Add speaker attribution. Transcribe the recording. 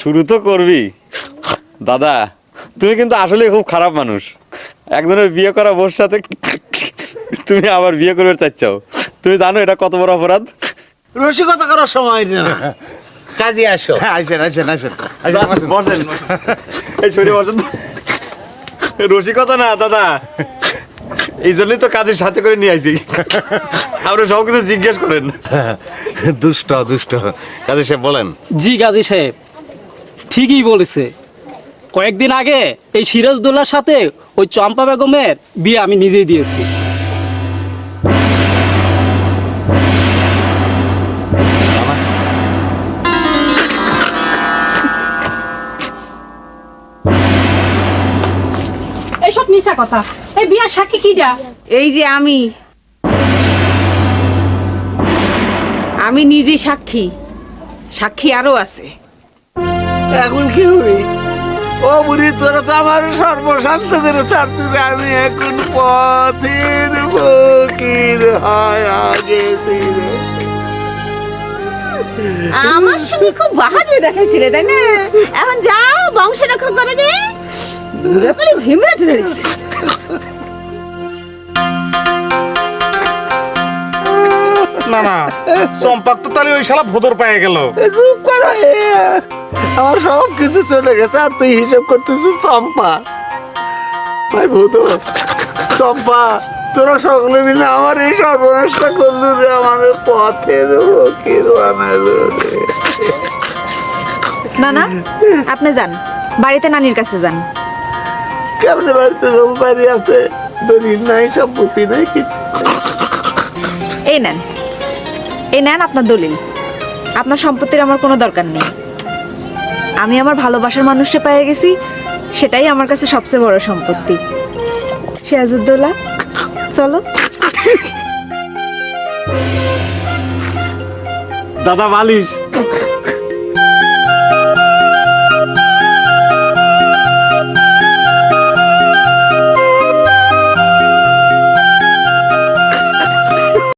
Speaker 1: শুরু তো করবি। দাদা তুমি কিন্তু আসলে খুব খারাপ মানুষ। একজনের বিয়ে করা বোর সাথে তুমি আবার বিয়ে করবে চাচ্ছাও। তুমি জানো এটা কত বড় অপরাধ?
Speaker 2: রসিকতা করার সময় না কাজে আসো।
Speaker 3: হ্যাঁ আসেন আসেন আসেন।
Speaker 1: বসেন। এই সরে বসেন। রসিকতা না দাদা। এই জন্যই তো কাজের সাথে করে নিয়ে আইছি। আপনি সব কিছু জিজ্ঞেস করেন।
Speaker 3: দুষ্ট দুষ্ট। কাজী সাহেব বলেন।
Speaker 4: জি কাজী সাহেব। ঠিকই বলেছে। কয়েকদিন আগে এই সিরাজদৌল্লার সাথে ওই চম্পা বেগমের বিয়ে আমি নিজেই দিয়েছি।
Speaker 5: এইসব মিশা কথা। এই বিয়ার সাক্ষী কিডা?
Speaker 6: এই যে আমি। আমি নিজে সাক্ষী। সাক্ষী আরও আছে।
Speaker 2: এখন কি হবি? ও বুড়ি তোরা তো আমার সর্বশান্ত করে ছাড়ছিস আমি এখন পথের ফকির হয় আগে
Speaker 6: আমার সঙ্গে খুব বাহাদুরি দেখাইছিলে তাই না? এখন যাও বংশ রক্ষা করে দে দূরে পেলে ধরেছে।
Speaker 3: না না। চম্পাক তো তাহলে ওই শালা ভোদর পেয়ে গেল।
Speaker 2: চুপ করো আমার সব কিছু চলে গেছে আর তুই হিসাব করতেছিস চম্পা। ভাই ভূত চম্পা তোরা সকলে মিলে আমার এই সর্বনাশটা করল রে আমার পথের ফকির বানালো রে।
Speaker 7: না না আপনি যান বাড়িতে নানির কাছে যান।
Speaker 2: কেমনে বাড়িতে জমি বাড়ি আছে? দলিল নাই সম্পত্তি নাই কিছু
Speaker 7: এই নেন। এই নেন আপনার দলিল। আপনার সম্পত্তির আমার কোনো দরকার নেই। আমি আমার ভালোবাসার মানুষকে পেয়ে গেছি, সেটাই আমার কাছে সবচেয়ে বড় সম্পত্তি। সিরাজউদ্দৌলা, চলো।
Speaker 1: দাদা মালিশ